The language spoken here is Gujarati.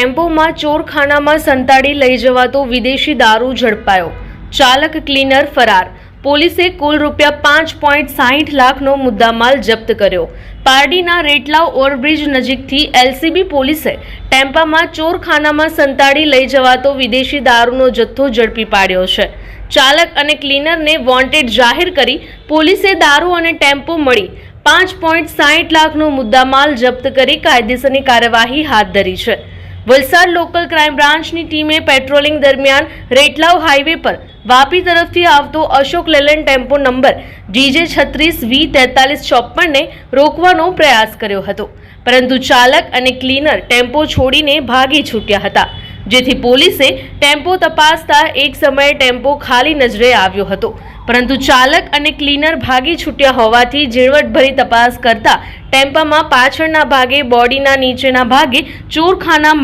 ટેમ્પોમાં ચોરખાનામાં સંતાડી લઈ જવાતો વિદેશી દારૂ ઝડપાયો. ચાલક ક્લીનર ફરાર. પોલીસે કુલ રૂપિયા પાંચ પોઈન્ટ સાહીઠ લાખનો મુદ્દામાલ જપ્ત કર્યો. પારડીના રેટલાવ ઓવરબ્રિજ નજીકથી એલસીબી પોલીસે ટેમ્પામાં ચોરખાનામાં સંતાડી લઈ જવાતો વિદેશી દારૂનો જથ્થો ઝડપી પાડ્યો છે. ચાલક અને ક્લીનરને વોન્ટેડ જાહેર કરી પોલીસે દારૂ અને ટેમ્પો મળી પાંચ પોઈન્ટ સાહીઠ લાખનો મુદ્દામાલ જપ્ત કરી કાયદેસરની કાર્યવાહી હાથ ધરી છે. વલસાડ લોકલ ક્રાઇમ બ્રાન્ચની ટીમે પેટ્રોલિંગ દરમિયાન રેટલાવ હાઈવે પર વાપી તરફથી આવતો Ashok Leyland tempo number GJ છત્રીસ વી તેતાલીસ ચોપ્પનને રોકવાનો પ્રયાસ કર્યો હતો. પરંતુ ચાલક અને ક્લીનર ટેમ્પો છોડીને ભાગી છૂટ્યા હતા, જેથી પોલીસે ટેમ્પો તપાસતા એક સમયે ટેમ્પો ખાલી નજરે આવ્યો હતો. પરંતુ ચાલક અને ક્લીનર ભાગી છૂટ્યા હોવાથી ઝીણવટભરી તપાસ કરતા ટેમ્પામાં પાછળના ભાગે બોડીના નીચેના ભાગે ચોરખાના